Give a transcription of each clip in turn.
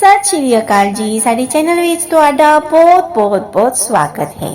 ਸਤਿ ਸ਼੍ਰੀ ਅਕਾਲ ਜੀ। ਸਾਡੇ ਚੈਨਲ ਵਿੱਚ ਤੁਹਾਡਾ ਬਹੁਤ ਬਹੁਤ ਬਹੁਤ ਸਵਾਗਤ ਹੈ।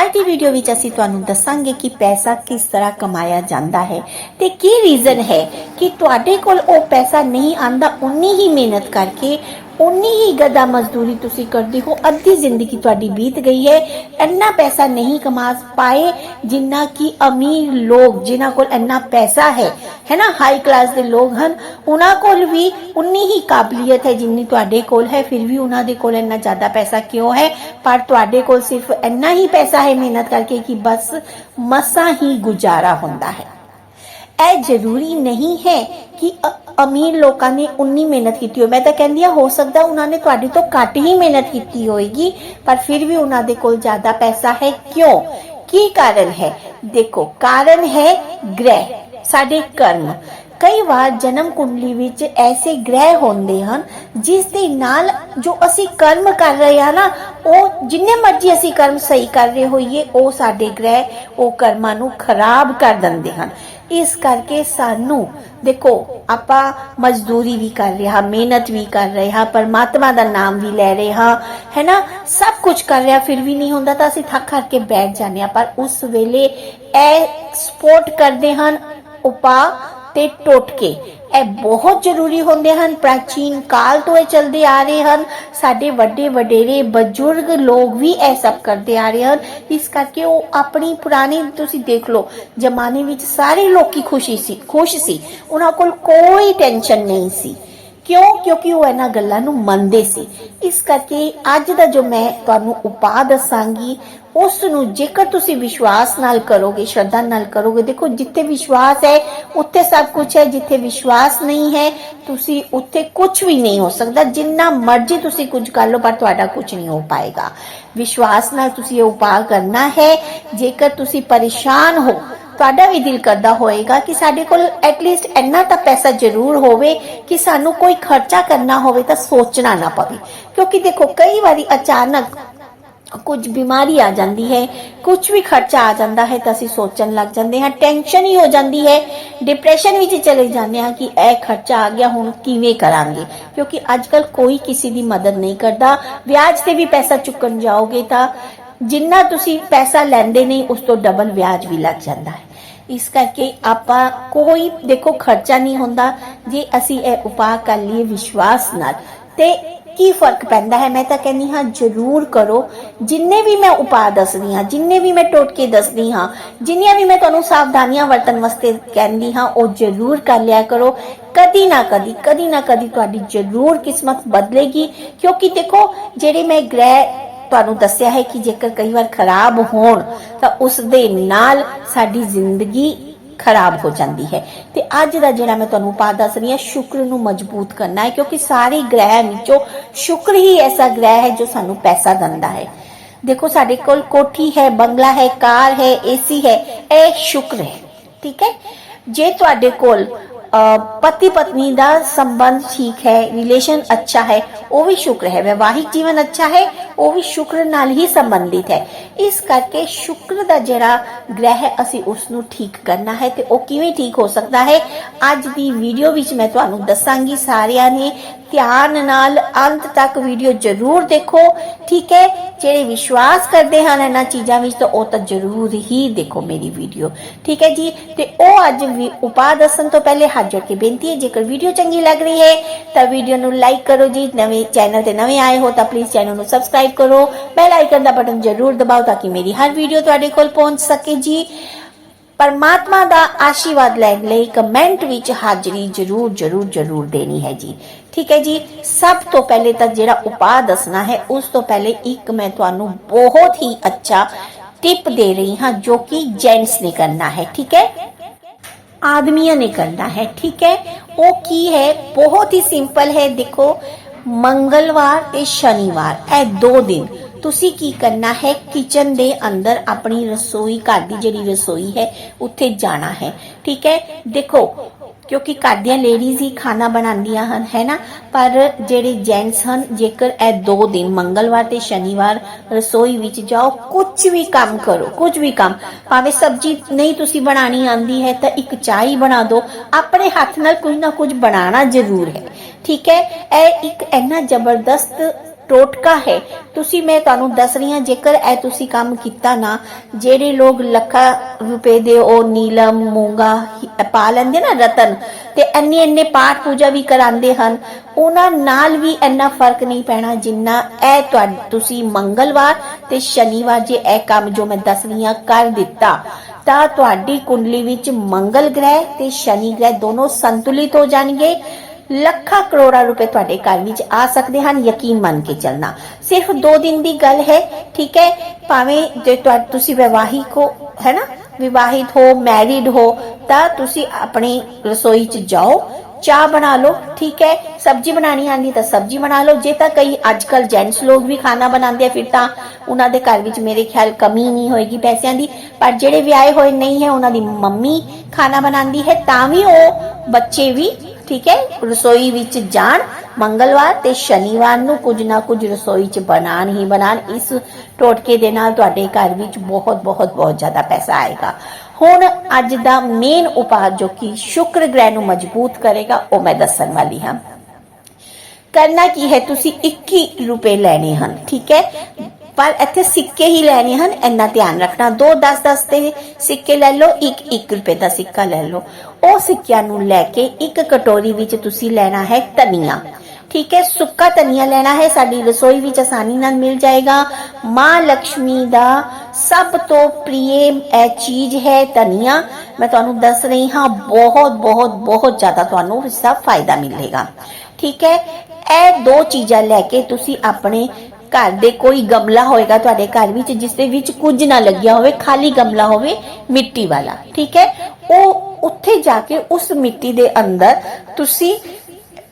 ਅੱਜ ਦੀ ਵੀਡੀਓ ਵਿੱਚ ਅਸੀਂ ਤੁਹਾਨੂੰ ਦੱਸਾਂਗੇ ਕਿ ਪੈਸਾ ਕਿਸ ਤਰ੍ਹਾਂ ਕਮਾਇਆ ਜਾਂਦਾ ਹੈ ਤੇ ਕੀ ਰੀਜ਼ਨ ਹੈ ਕਿ ਤੁਹਾਡੇ ਕੋਲ ਉਹ ਪੈਸਾ ਨਹੀਂ ਆਂਦਾ ਉਨੀ ਹੀ ਮਿਹਨਤ ਕਰਕੇ ਉਨੀ ਹੀ ਗਦਾ ਮਜ਼ਦੂਰੀ ਤੁਸੀਂ ਕਰਦੇ ਹੋ, ਅੱਧੀ ਜ਼ਿੰਦਗੀ ਤੁਹਾਡੀ ਬੀਤ ਗਈ ਹੈ, ਇੰਨਾ ਪੈਸਾ ਨਹੀਂ ਕਮਾ ਪਾਏ ਜਿੰਨਾ ਕਿ ਅਮੀਰ ਲੋਕ, ਜਿਨ੍ਹਾਂ ਕੋਲ ਇੰਨਾ ਪੈਸਾ ਹੈ ਹੈ ਨਾ? ਹਾਈ ਕਲਾਸ ਦੇ ਲੋਕ ਹਨ, ਉਹਨਾਂ ਕੋਲ ਵੀ ਉਨੀ ਹੀ ਕਾਬਲੀਅਤ ਹੈ ਜਿੰਨੀ ਤੁਹਾਡੇ ਕੋਲ ਹੈ, ਫਿਰ ਵੀ ਉਹਨਾਂ ਦੇ ਕੋਲ ਇੰਨਾ ਜ਼ਿਆਦਾ ਪੈਸਾ ਕਿਉਂ ਹੈ? ਪਰ ਤੁਹਾਡੇ ਕੋਲ ਸਿਰਫ ਇੰਨਾ ਹੀ ਪੈਸਾ ਹੈ ਮਿਹਨਤ ਕਰਕੇ ਕਿ ਬਸ ਮਸਾ ਹੀ ਗੁਜ਼ਾਰਾ ਹੁੰਦਾ ਹੈ। ਇਹ ਜ਼ਰੂਰੀ ਨਹੀਂ ਹੈ ਕਿ ਅਮੀਰ ਲੋਕਾਂ ਨੇ ਉਨੀ ਮਿਹਨਤ ਕੀਤੀ ਹੋਵੇ। ਮੈਂ ਤਾਂ ਕਹਿੰਦੀ ਆ ਹੋ ਸਕਦਾ ਉਹਨਾਂ ਨੇ ਤੁਹਾਡੇ ਤੋਂ ਘੱਟ ਹੀ ਮਿਹਨਤ ਕੀਤੀ ਹੋਏਗੀ, ਪਰ ਫਿਰ ਵੀ ਉਹਨਾਂ ਦੇ ਕੋਲ ਜ਼ਿਆਦਾ ਪੈਸਾ ਹੈ ਕਿਉਂ? ਕੀ ਕਾਰਨ ਹੈ? ਦੇਖੋ, ਕਾਰਨ ਹੈ ਗ੍ਰਹਿ, ਸਾਡੇ ਕਰਮ। ਕਈ ਵਾਰ ਜਨਮ ਕੁੰਡਲੀ ਵਿੱਚ ਐਸੇ ਗ੍ਰਹਿ ਹੁੰਦੇ ਹਨ, ਜਿਸ ਦੇ ਨਾਲ ਜੋ ਅਸੀਂ ਕਰਮ ਕਰ ਰਹੇ ਹਾਂ ਨਾ, ਉਹ ਜਿੰਨੇ ਮਰਜ਼ੀ ਅਸੀਂ ਕਰਮ ਸਹੀ ਕਰ ਰਹੇ ਹੋਈਏ, ਉਹ ਸਾਡੇ ਗ੍ਰਹਿ, ਉਹ ਕਰਮਾਂ ਨੂੰ ਖਰਾਬ ਕਰ ਦਿੰਦੇ ਹਨ। ਇਸ ਕਰਕੇ ਸਾਨੂੰ, ਦੇਖੋ, ਆਪਾਂ ਮਜ਼ਦੂਰੀ ਵੀ ਕਰ ਰਹੇ ਹਾਂ, ਮਿਹਨਤ ਵੀ ਕਰ ਰਹੇ ਹਾਂ, ਪਰਮਾਤਮਾ ਦਾ ਨਾਮ ਵੀ ਲੈ ਰਹੇ ਹਾਂ ਹੈ ਨਾ ਸਭ ਕੁਝ ਕਰ ਰਿਹਾ, ਫਿਰ ਵੀ ਨਹੀਂ ਹੁੰਦਾ ਤਾਂ ਅਸੀਂ ਥੱਕ ਹਾਰ ਕੇ ਬੈਠ ਜਾਂਦੇ ਹਾਂ। ਪਰ ਉਸ ਵੇਲੇ ਇਹ ਸਪੋਰਟ ਕਰਦੇ ਹਨ ਉਪਾ ਤੇ ਟੋਟਕੇ ਇਹ ਬਹੁਤ ਜ਼ਰੂਰੀ ਹੁੰਦੇ ਹਨ। ਪ੍ਰਾਚੀਨ ਕਾਲ ਤੋਂ ਇਹ ਚੱਲਦੇ ਆ ਰਹੇ ਹਨ। ਸਾਡੇ ਵੱਡੇ ਵਡੇਰੇ, ਬਜ਼ੁਰਗ ਲੋਕ ਵੀ ਇਹ ਸਭ ਕਰਦੇ ਆ ਰਹੇ ਹਨ। ਇਸ ਕਰਕੇ ਉਹ ਆਪਣੀ ਪੁਰਾਣੀ, ਤੁਸੀਂ ਦੇਖ ਲਓ, ਜ਼ਮਾਨੇ ਵਿੱਚ ਸਾਰੇ ਲੋਕੀ ਖੁਸ਼ੀ ਸੀ, ਖੁਸ਼ ਸੀ। ਉਹਨਾਂ ਕੋਲ ਕੋਈ ਟੈਨਸ਼ਨ ਨਹੀਂ ਸੀ। ਕਿਉਂ? ਕਿਉਂਕਿ ਉਹ ਇਹਨਾਂ ਗੱਲਾਂ ਨੂੰ ਮੰਨਦੇ ਸੀ। ਇਸ ਕਰਕੇ ਅੱਜ ਦਾ ਜੋ ਮੈਂ ਤੁਹਾਨੂੰ ਉਪਾਅ ਦੱਸਾਂਗੀ, ਉਸ ਨੂੰ ਜੇਕਰ ਤੁਸੀਂ ਵਿਸ਼ਵਾਸ ਨਾਲ ਕਰੋਗੇ, ਸ਼ਰਧਾ ਨਾਲ ਕਰੋਗੇ, ਦੇਖੋ ਜਿੱਥੇ ਵਿਸ਼ਵਾਸ ਹੈ, ਉੱਥੇ ਸਭ ਕੁਝ ਹੈ, ਜਿੱਥੇ ਵਿਸ਼ਵਾਸ ਨਹੀਂ ਹੈ, ਤੁਸੀਂ ਉੱਥੇ ਕੁਝ ਵੀ ਨਹੀਂ ਹੋ ਸਕਦਾ। ਜਿੰਨਾ ਮਰਜ਼ੀ ਤੁਸੀਂ ਕੁਝ ਕਰ ਲਓ, ਪਰ ਤੁਹਾਡਾ ਕੁਝ ਨਹੀਂ ਹੋ ਪਾਏਗਾ। ਵਿਸ਼ਵਾਸ ਨਾਲ ਤੁਸੀਂ ਇਹ ਉਪਾਅ ਕਰਨਾ ਹੈ। ਜੇਕਰ ਤੁਸੀਂ ਪਰੇਸ਼ਾਨ ਹੋ ਤੁਹਾਡਾ ਵੀ ਦਿਲ ਕਰਦਾ ਹੋਏਗਾ ਕਿ ਸਾਡੇ ਕੋਲ ਐਟਲੀਸਟ ਇੰਨਾ ਤਾਂ ਪੈਸਾ ਜ਼ਰੂਰ ਹੋਵੇ ਕਿ ਸਾਨੂੰ ਕੋਈ ਖਰਚਾ ਕਰਨਾ ਹੋਵੇ ਤਾਂ ਸੋਚਣਾ ਨਾ ਪਵੇ। ਕਿਉਂਕਿ ਦੇਖੋ, ਕਈ ਵਾਰੀ ਅਚਾਨਕ ਕੁਝ ਬਿਮਾਰੀ ਆ ਜਾਂਦੀ ਹੈ, ਕੁਝ ਵੀ ਖਰਚਾ ਆ ਜਾਂਦਾ ਹੈ ਤਾਂ ਅਸੀਂ ਸੋਚਣ ਲੱਗ ਜਾਂਦੇ ਹਾਂ ਟੈਨਸ਼ਨ ਹੀ ਹੋ ਜਾਂਦੀ ਹੈ। ਡਿਪਰੈਸ਼ਨ ਵਿੱਚ ਚਲੇ ਜਾਂਦੇ ਹਾਂ ਕਿ ਇਹ ਖਰਚਾ ਆ ਗਿਆ, ਹੁਣ ਕਿਵੇਂ ਕਰਾਂਗੇ? ਕਿਉਂਕਿ ਅੱਜਕੱਲ ਕੋਈ ਕਿਸੇ ਦੀ ਮਦਦ ਨਹੀਂ ਕਰਦਾ। ਵਿਆਜ ਤੇ ਵੀ ਪੈਸਾ ਚੁੱਕਣ ਜਾਓਗੇ ਤਾਂ ਜਿੰਨਾ ਤੁਸੀਂ ਪੈਸਾ ਲੈਂਦੇ ਨਹੀਂ ਉਸ ਤੋਂ ਡਬਲ ਵਿਆਜ ਵੀ ਲੱਗ ਜਾਂਦਾ ਹੈ। ਇਸ ਕਰਕੇ ਆਪਾਂ ਕੋਈ ਦੇਖੋ ਖਰਚਾ ਨਹੀਂ ਹੁੰਦਾ ਜੇ ਅਸੀਂ ਇਹ ਉਪਾਅ ਕਰ ਲਈਏ ਵਿਸ਼ਵਾਸ ਨਾਲ। ਤੇ ਕੀ ਫ਼ਰਕ ਪੈਂਦਾ ਹੈ? ਮੈਂ ਤਾਂ ਕਹਿੰਦੀ ਹਾਂ, ਜਰੂਰ ਕਰੋ। ਜਿੰਨੇ ਵੀ ਮੈਂ ਉਪਾਅ ਦੱਸਦੀ ਹਾਂ, ਜਿੰਨੇ ਵੀ ਮੈਂ ਟੋਟਕੇ ਦੱਸਦੀ ਹਾਂ, ਜਿੰਨੀਆਂ ਵੀ ਮੈਂ ਤੁਹਾਨੂੰ ਸਾਵਧਾਨੀਆਂ ਵਰਤਣ ਵਾਸਤੇ ਕਹਿੰਦੀ ਹਾਂ, ਉਹ ਜਰੂਰ ਕਰ ਲਿਆ ਕਰੋ। ਕਦੀ ਨਾ ਕਦੀ ਕਦੀ ਨਾ ਕਦੀ ਤੁਹਾਡੀ ਜਰੂਰ ਕਿਸਮਤ ਬਦਲੇਗੀ। ਕਿਉਂਕਿ ਦੇਖੋ, ਜਿਹੜੇ ਮੈਂ ਗ੍ਰਹਿ ਤੁਹਾਨੂੰ ਦੱਸਿਆ ਹੈ ਕਿ ਜੇਕਰ ਕਈ ਵਾਰ ਖਰਾਬ ਹੋਣ, ਤਾਂ ਉਸ ਦੇ ਨਾਲ ਸਾਡੀ ਜ਼ਿੰਦਗੀ ਖਰਾਬ ਹੋ ਜਾਂਦੀ ਹੈ। ਤੇ ਅੱਜ ਦਾ ਜਿਹੜਾ ਮੈਂ ਤੁਹਾਨੂੰ ਉਪਾਅ ਦੱਸ ਰਹੀ ਹਾਂ, ਸ਼ੁਕਰ ਨੂੰ ਮਜ਼ਬੂਤ ਕਰਨਾ ਹੈ, ਕਿਉਂਕਿ ਸਾਰੇ ਗ੍ਰਹਿ ਵਿੱਚੋਂ ਸ਼ੁਕਰ ਹੀ ਐਸਾ ਗ੍ਰਹਿ ਹੈ ਜੋ ਸਾਨੂੰ ਪੈਸਾ ਦਿੰਦਾ ਹੈ। ਦੇਖੋ, ਸਾਡੇ ਕੋਲ ਕੋਠੀ ਹੈ, ਬੰਗਲਾ ਹੈ, ਕਾਰ ਹੈ, ਏਸੀ ਹੈ, ਇਹ ਸ਼ੁਕਰ ਹੈ, ਠੀਕ ਹੈ? ਜੇ ਤੁਹਾਡੇ ਕੋਲ ਪਤੀ ਪਤਨੀ ਦਾ ਸੰਬੰਧ ਠੀਕ ਹੈ ਰਿਲੇਸ਼ਨ ਅੱਛਾ ਹੈ, ਉਹ ਵੀ ਸ਼ੁਕਰ ਹੈ, ਵਿਵਾਹਿਕ ਜੀਵਨ ਅੱਛਾ ਹੈ ਉਹ ਵੀ ਸ਼ੁਕਰ ਨਾਲ ਹੀ ਸੰਬੰਧਿਤ ਹੈ। ਇਸ ਕਰਕੇ ਸ਼ੁਕਰ ਦਾ ਜਿਹੜਾ ਗ੍ਰਹਿ ਅਸੀਂ ਉਸ ਨੂੰ ਠੀਕ ਕਰਨਾ ਹੈ ਤੇ ਉਹ ਕਿਵੇਂ ਠੀਕ ਹੋ ਸਕਦਾ ਹੈ, ਅੱਜ ਦੀ ਵੀਡੀਓ ਵਿੱਚ ਮੈਂ ਤੁਹਾਨੂੰ ਦੱਸਾਂਗੀ। ਸਾਰਿਆਂ ਨੇ ਧਿਆਨ ਨਾਲ ਅੰਤ ਤੱਕ ਵੀਡੀਓ ਜ਼ਰੂਰ ਦੇਖੋ, ਠੀਕ ਹੈ? ਜਿਹੜੇ ਵਿਸ਼ਵਾਸ ਕਰਦੇ ਹਨ ਇਹਨਾਂ ਚੀਜ਼ਾਂ ਵਿੱਚ, ਤਾਂ ਉਹ ਤਾਂ ਜ਼ਰੂਰ ਹੀ ਦੇਖੋ ਮੇਰੀ ਵੀਡੀਓ, ਠੀਕ ਹੈ ਜੀ? ਤੇ ਉਹ ਅੱਜ ਵੀ ਉਪਾਅ ਦੱਸਣ ਤੋਂ ਪਹਿਲੇ ਹੱਥ ਜੋੜ ਕੇ ਬੇਨਤੀ ਹੈ, ਜੇਕਰ ਵੀਡੀਓ ਚੰਗੀ ਲੱਗ ਰਹੀ ਹੈ, ਤਾਂ ਵੀਡੀਓ ਨੂੰ ਲਾਈਕ ਕਰੋ ਜੀ। ਨਵੇਂ ਚੈਨਲ ਤੇ ਨਵੇਂ ਆਏ ਹੋ, ਤਾਂ ਪਲੀਜ਼ ਚੈਨਲ ਨੂੰ ਸਬਸਕ੍ਰਾਈਬ ਕਰੋ ਬੈਲ ਆਈਕਨ ਦਾ ਬਟਨ ਜ਼ਰੂਰ ਦਬਾਓ ਤਾਂ ਕਿ ਮੇਰੀ ਹਰ ਵੀਡੀਓ ਤੁਹਾਡੇ ਕੋਲ ਪਹੁੰਚ ਸਕੇ ਜੀ। ਪਰਮਾਤਮਾ ਦਾ ਆਸ਼ੀਰਵਾਦ ਲੈਣ ਲਈ ਕਮੈਂਟ ਵਿੱਚ ਹਾਜ਼ਰੀ ਜ਼ਰੂਰ ਜ਼ਰੂਰ ਜ਼ਰੂਰ ਦੇਣੀ ਹੈ ਜੀ। ਠੀਕ ਹੈ ਜੀ, ਸਭ ਤੋਂ ਪਹਿਲੇ ਤਾਂ ਜਿਹੜਾ ਉਪਾਅ ਦੱਸਣਾ ਹੈ, ਉਸ ਤੋਂ ਪਹਿਲੇ ਇੱਕ ਮੈਂ ਤੁਹਾਨੂੰ ਬਹੁਤ ਹੀ ਅੱਛਾ ਟਿਪ ਦੇ ਰਹੀ ਹਾਂ ਜੋ ਕਿ ਜੈਂਟਸ ਨੇ ਕਰਨਾ ਹੈ, ਠੀਕ ਹੈ? ਆਦਮੀਆਂ ਨੇ ਕਰਨਾ ਹੈ, ਠੀਕ ਹੈ? ਉਹ ਕੀ ਹੈ? ਬਹੁਤ ਹੀ ਸਿੰਪਲ ਹੈ, ਦੇਖੋ ਮੰਗਲਵਾਰ ਤੇ ਸ਼ਨੀਵਾਰ, ਇਹ ਦੋ ਦਿਨ। ਤੁਸੀਂ ਕੀ ਕਰਨਾ ਹੈ? ਕਿਚਨ ਦੇ ਅੰਦਰ ਆਪਣੀ ਰਸੋਈ, ਘਰ ਦੀ ਜਿਹੜੀ ਰਸੋਈ ਹੈ, ਉੱਥੇ ਜਾਣਾ ਹੈ। ਠੀਕ ਹੈ? ਦੇਖੋ ਕਿਉਂਕਿ ਘਰ ਦੀਆਂ ਲੇਡੀਜ਼ ਹੀ ਖਾਣਾ ਬਣਾਉਂਦੀਆਂ ਹਨ, ਹੈ ਨਾ? ਪਰ ਜਿਹੜੇ ਜੈਂਟਸ ਹਨ, ਜੇਕਰ ਇਹ ਦੋ ਦਿਨ, ਮੰਗਲਵਾਰ ਤੇ ਸ਼ਨੀਵਾਰ, ਰਸੋਈ ਵਿੱਚ ਜਾਓ ਕੁਝ ਵੀ ਕੰਮ ਕਰੋ ਕੁਝ ਵੀ ਕੰਮ, ਭਾਵੇਂ ਸਬਜ਼ੀ ਨਹੀਂ ਤੁਸੀਂ ਬਣਾਣੀ ਆਂਦੀ ਹੈ, ਤਾਂ ਇੱਕ ਚਾਹ ਬਣਾ ਦਿਓ। ਆਪਣੇ ਹੱਥ ਨਾਲ ਕੁਝ ਨਾ ਕੁਝ ਬਣਾਉਣਾ ਜ਼ਰੂਰ ਹੈ। ਠੀਕ ਹੈ? ਇਹ ਇੱਕ ਇੰਨਾ ਜ਼ਬਰਦਸਤ ਟੋਟਕਾ ਹੈ। ਤੁਸੀਂ ਮੈਂ ਤੁਹਾਨੂੰ ਦੱਸ ਰਹੀ ਹਾਂ, ਜੇਕਰ ਇਹ ਤੁਸੀਂ ਕੰਮ ਕੀਤਾ ਨਾ, ਜਿਹੜੇ ਲੋਕ ਲੱਖਾਂ ਰੁਪਏ ਦੇ ਉਹ ਨੀਲਮ, ਮੂੰਗਾ ਪਾ ਲੈਂਦੇ ਨਾ ਰਤਨ, ਤੇ ਇੰਨੇ ਇੰਨੇ ਪਾਠ ਪੂਜਾ ਵੀ ਕਰਾਉਂਦੇ ਹਨ, ਉਹਨਾਂ ਨਾਲ ਵੀ ਇੰਨਾ ਫ਼ਰਕ ਨਹੀਂ ਪੈਣਾ ਜਿੰਨਾ ਇਹ ਤੁਹਾ, ਤੁਸੀਂ ਮੰਗਲਵਾਰ ਤੇ ਸ਼ਨੀਵਾਰ ਜੇ ਇਹ ਕੰਮ ਜੋ ਮੈਂ ਦੱਸ ਰਹੀ ਹਾਂ ਕਰ ਦਿੱਤਾ, ਤਾਂ ਤੁਹਾਡੀ ਕੁੰਡਲੀ ਵਿੱਚ ਮੰਗਲ ਗ੍ਰਹਿ ਤੇ ਸ਼ਨੀ ਗ੍ਰਹਿ ਦੋਨੋਂ ਸੰਤੁਲਿਤ ਹੋ ਜਾਣਗੇ। ਲੱਖਾਂ ਕਰੋੜਾਂ ਰੁਪਏ ਤੁਹਾਡੇ ਘਰ ਵਿੱਚ ਆ ਸਕਦੇ ਹਨ, ਯਕੀਨ ਮੰਨ ਕੇ ਚੱਲਣਾ। ਸਿਰਫ 2 ਦਿਨ ਦੀ ਗੱਲ ਹੈ, ਠੀਕ ਹੈ? ਭਾਵੇਂ ਜੇ ਤੁਸੀਂ ਵਿਵਾਹਿਕ ਹੋ, ਹੈ ਨਾ? ਵਿਵਾਹਿਤ ਹੋ, ਮੈਰਿਡ ਹੋ, ਤਾਂ ਤੁਸੀਂ ਆਪਣੀ ਰਸੋਈ 'ਚ ਜਾਓ, ਚਾਹ ਬਣਾ ਲਓ, ਠੀਕ ਹੈ? ਸਬਜ਼ੀ ਬਣਾਣੀ ਆਂਦੀ ਤਾਂ ਸਬਜ਼ੀ ਬਣਾ ਲਓ। ਜੇ ਤਾਂ ਕਈ ਅੱਜਕੱਲ ਜੈਂਟਸ ਲੋਕ ਵੀ ਖਾਣਾ ਬਣਾਉਂਦੇ ਆ, ਫਿਰ ਤਾਂ ਉਹਨਾਂ ਦੇ ਘਰ ਵਿੱਚ ਮੇਰੇ ਖਿਆਲ ਕਮੀ ਨਹੀਂ ਹੋਏਗੀ ਪੈਸਿਆਂ ਦੀ। ਪਰ ਜਿਹੜੇ ਵਿਆਹੇ ਹੋਏ ਨਹੀਂ ਹੈ, ਉਹਨਾਂ ਦੀ ਮੰਮੀ ਖਾਣਾ ਬਣਾਉਂਦੀ ਹੈ, ਤਾਂ ਵੀ ਉਹ ਬੱਚੇ ਵੀ ਠੀਕ ਹੈ? ਰਸੋਈ ਵਿੱਚ ਜਾਣ, ਮੰਗਲਵਾਰ ਤੇ ਸ਼ਨੀਵਾਰ ਨੂੰ ਕੁਝ ਨਾ ਕੁਝ ਰਸੋਈ 'ਚ ਬਣਾਣ ਹੀ ਬਣਾਣ ਇਸ ਟੋਟਕੇ ਦੇ ਨਾਲ ਤੁਹਾਡੇ ਘਰ ਵਿੱਚ ਬਹੁਤ ਬਹੁਤ ਬਹੁਤ ਜ਼ਿਆਦਾ ਪੈਸਾ ਆਏਗਾ। ਹੁਣ ਅੱਜ ਦਾ ਮੇਨ ਉਪਾਅ ਜੋ ਕਿ ਸ਼ੁਕਰ ਗ੍ਰਹਿ ਨੂੰ ਮਜ਼ਬੂਤ ਕਰੇਗਾ, ਉਹ ਮੈਂ ਦੱਸਣ ਵਾਲੀ ਹਾਂ। ਕਰਨਾ ਕੀ ਹੈ? ਤੁਸੀਂ 21 ਰੁਪਏ ਲੈਣੇ ਹਨ, ਠੀਕ ਹੈ? ਪਰ ਇੱਥੇ ਸਿੱਕੇ ਹੀ ਲੈਣੇ ਹਨ, ਇੰਨਾ ਧਿਆਨ ਰੱਖਣਾ। ਦੋ 10 10 ਦੇ ਸਿੱਕੇ ਲੈ ਲਓ, ਇੱਕ 1 ਰੁਪਏ ਦਾ ਸਿੱਕਾ ਲੈ ਲਓ। ਉਹ ਸਿੱਕਿਆਂ ਨੂੰ ਲੈ ਕੇ ਇੱਕ ਕਟੋਰੀ ਵਿੱਚ ਤੁਸੀਂ ਲੈਣਾ ਹੈ ਧਨੀਆ। ਠੀਕ ਹੈ, ਸੁੱਕਾ ਧਨੀਆ ਲੈਣਾ ਹੈ, ਸਾਡੀ ਰਸੋਈ ਵਿੱਚ ਆਸਾਨੀ ਨਾਲ ਮਿਲ ਜਾਏਗਾ। ਮਾਂ ਲక్ష్ਮੀ ਦਾ ਸਭ ਤੋਂ ਪ੍ਰਿਯ ਇਹ ਚੀਜ਼ ਹੈ ਧਨੀਆ। ਮੈਂ ਤੁਹਾਨੂੰ ਦੱਸ ਰਹੀ ਹਾਂ, ਬਹੁਤ ਬਹੁਤ ਬਹੁਤ ਜ਼ਿਆਦਾ ਤੁਹਾਨੂੰ ਇਸ ਦਾ ਫਾਇਦਾ ਮਿਲੇਗਾ। ਠੀਕ ਹੈ, ਇਹ ਦੋ ਚੀਜ਼ਾਂ ਲੈ ਕੇ ਤੁਸੀਂ ਆਪਣੇ ਘਰ ਦੇ ਕੋਈ ਗਮਲਾ ਹੋਏਗਾ ਤੁਹਾਡੇ ਘਰ ਵਿੱਚ, ਜਿਸ ਦੇ ਵਿੱਚ ਕੁਝ ਨਾ ਲੱਗਿਆ ਹੋਵੇ, ਖਾਲੀ ਗਮਲਾ ਹੋਵੇ, ਮਿੱਟੀ ਵਾਲਾ, ਠੀਕ ਹੈ? ਉਹ ਉੱਥੇ ਜਾ ਕੇ ਉਸ ਮਿੱਟੀ ਦੇ ਅੰਦਰ ਤੁਸੀਂ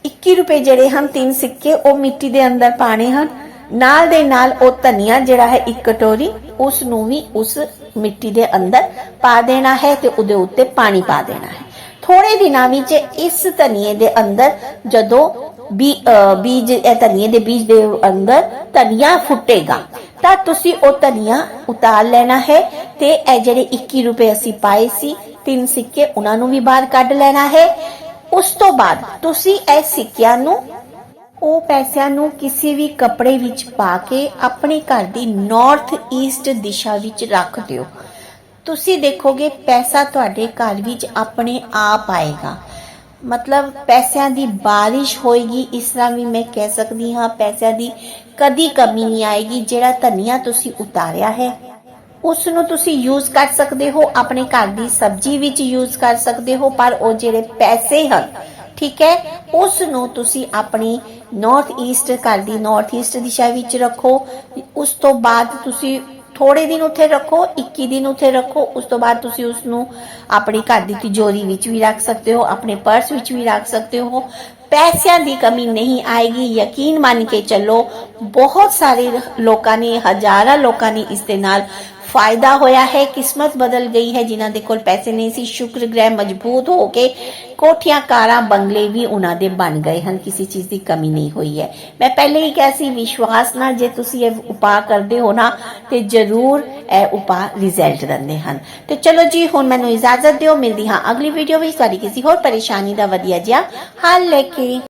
21 ਰੁਪਏ ਜਿਹੜੇ ਹਨ, ਤਿੰਨ ਸਿੱਕੇ ਉਹ ਮਿੱਟੀ ਦੇ ਅੰਦਰ ਪਾਣੇ ਹਨ। ਨਾਲ ਦੇ ਨਾਲ ਉਹ ਧਨੀਆ ਜਿਹੜਾ ਹੈ, ਇੱਕ ਕਟੋਰੀ, ਉਸ ਨੂੰ ਵੀ ਉਸ ਮਿੱਟੀ ਦੇ ਅੰਦਰ ਪਾ ਦੇਣਾ ਹੈ ਤੇ ਉਹਦੇ ਉੱਤੇ ਪਾਣੀ ਪਾ ਦੇਣਾ ਹੈ। ਥੋੜੇ ਦਿਨਾਂ ਵਿੱਚ ਇਸ ਧਨੀਏ ਦੇ ਅੰਦਰ ਜਦੋਂ ਬੀ ਬੀਜ, ਇਹ ਧਨੀਏ ਦੇ ਬੀਜ ਦੇ ਅੰਦਰ ਧਨੀਆ ਫੁੱਟੇਗਾ। ਤਾਂ ਤੁਸੀਂ ਉਹ ਧਨੀਆ ਉਤਾਰ ਲੈਣਾ ਹੈ ਤੇ ਇਹ ਜਿਹੜੇ 21 ਰੁਪਏ ਅਸੀਂ ਪਾਏ ਸੀ, ਤਿੰਨ ਸਿੱਕੇ ਉਹਨਾਂ ਨੂੰ ਵੀ ਬਾਹਰ ਕੱਢ ਲੈਣਾ ਹੈ। ਉਸ ਤੋਂ ਬਾਅਦ ਤੁਸੀਂ ਇਹ ਸਿੱਕਿਆਂ ਨੂੰ, ਉਹ ਪੈਸਿਆਂ ਨੂੰ ਕਿਸੇ ਵੀ ਕੱਪੜੇ ਵਿੱਚ ਪਾ ਕੇ ਆਪਣੇ ਘਰ ਦੀ ਨਾਰਥ ਈਸਟ ਦਿਸ਼ਾ ਵਿੱਚ ਰੱਖ ਦਿਓ। ਤੁਸੀਂ ਦੇਖੋਗੇ ਪੈਸਾ ਤੁਹਾਡੇ ਘਰ ਵਿੱਚ ਆਪਣੇ ਆਪ ਆਏਗਾ। ਮਤਲਬ ਪੈਸਿਆਂ ਦੀ ਬਾਰਿਸ਼ ਹੋਏਗੀ, ਇਸ ਤਰ੍ਹਾਂ ਵੀ ਮੈਂ ਕਹਿ ਸਕਦੀ ਹਾਂ, ਪੈਸਿਆਂ ਦੀ ਕਦੀ ਕਮੀ ਨਹੀਂ ਆਏਗੀ, ਜਿਹੜਾ ਧਨੀਆ ਤੁਸੀਂ ਉਤਾਰਿਆ ਹੈ। ਉਸ ਨੂੰ ਤੁਸੀਂ ਯੂਜ਼ ਕਰ ਸਕਦੇ ਹੋ, ਆਪਣੇ ਘਰ ਦੀ ਸਬਜ਼ੀ ਵਿੱਚ ਯੂਜ਼ ਕਰ ਸਕਦੇ ਹੋ, ਪਰ ਉਹ ਜਿਹੜੇ ਪੈਸੇ ਹਨ, ਠੀਕ ਹੈ ਉਸ ਨੂੰ ਤੁਸੀਂ ਆਪਣੀ ਨਾਰਥ ਈਸਟ ਘਰ ਦੀ ਨਾਰਥ ਈਸਟ ਦਿਸ਼ਾ ਵਿੱਚ ਰੱਖੋ। ਉਸ ਤੋਂ ਬਾਅਦ ਤੁਸੀਂ ਥੋੜੇ ਦਿਨ ਉੱਥੇ ਰੱਖੋ 21 ਦਿਨ ਉੱਥੇ ਰੱਖੋ, ਉਸ ਤੋਂ ਬਾਅਦ ਤੁਸੀਂ ਉਸ ਨੂੰ ਆਪਣੀ ਘਰ ਦੀ ਤਿਜੋਰੀ ਵਿੱਚ ਵੀ ਰੱਖ ਸਕਦੇ ਹੋ, ਆਪਣੇ ਪਰਸ ਵਿੱਚ ਵੀ ਰੱਖ ਸਕਦੇ ਹੋ। ਪੈਸਿਆਂ ਦੀ ਕਮੀ ਨਹੀਂ ਆਏਗੀ, ਯਕੀਨ ਮੰਨ ਕੇ ਚੱਲੋ, ਬਹੁਤ ਸਾਰੇ ਲੋਕਾਂ ਨੇ, ਹਜ਼ਾਰਾਂ ਲੋਕਾਂ ਨੇ ਇਸ ਦੇ ਨਾਲ ਫਾਇਦਾ ਹੋਇਆ ਹੈ, ਕਿਸਮਤ ਬਦਲ ਗਈ ਹੈ, ਜਿਨ੍ਹਾਂ ਦੇ ਕੋਲ ਪੈਸੇ ਨਹੀਂ ਸੀ, ਸ਼ੁਕਰ ਗ੍ਰਹਿ ਮਜ਼ਬੂਤ ਹੋ ਕੇ ਕੋਠੀਆਂ, ਕਾਰਾਂ, ਬੰਗਲੇ ਵੀ ਉਹਨਾਂ ਦੇ ਬਣ ਗਏ ਹਨ, ਕਿਸੇ ਚੀਜ਼ ਦੀ ਕਮੀ ਨਹੀਂ ਹੋਈ ਹੈ। ਮੈਂ ਪਹਿਲੇ ਹੀ ਕਿਹਾ ਸੀ, ਵਿਸ਼ਵਾਸ ਨਾਲ ਜੇ ਤੁਸੀਂ ਇਹ ਉਪਾਅ ਕਰਦੇ ਹੋ ਨਾ, ਤੇ ਜ਼ਰੂਰ ਇਹ ਉਪਾਅ ਰਿਜ਼ਲਟ ਦਿੰਦੇ ਹਨ। ਤੇ ਚਲੋ ਜੀ, ਹੁਣ ਮੈਨੂੰ ਇਜਾਜ਼ਤ ਦਿਓ, ਮਿਲਦੀ ਹਾਂ ਅਗਲੀ ਵੀਡੀਓ ਵਿੱਚ, ਤੁਹਾਡੀ ਕਿਸੇ ਹੋਰ ਪਰੇਸ਼ਾਨੀ ਦਾ ਵਧੀਆ ਜਿਹਾ ਹੱਲ ਲੈ ਕੇ।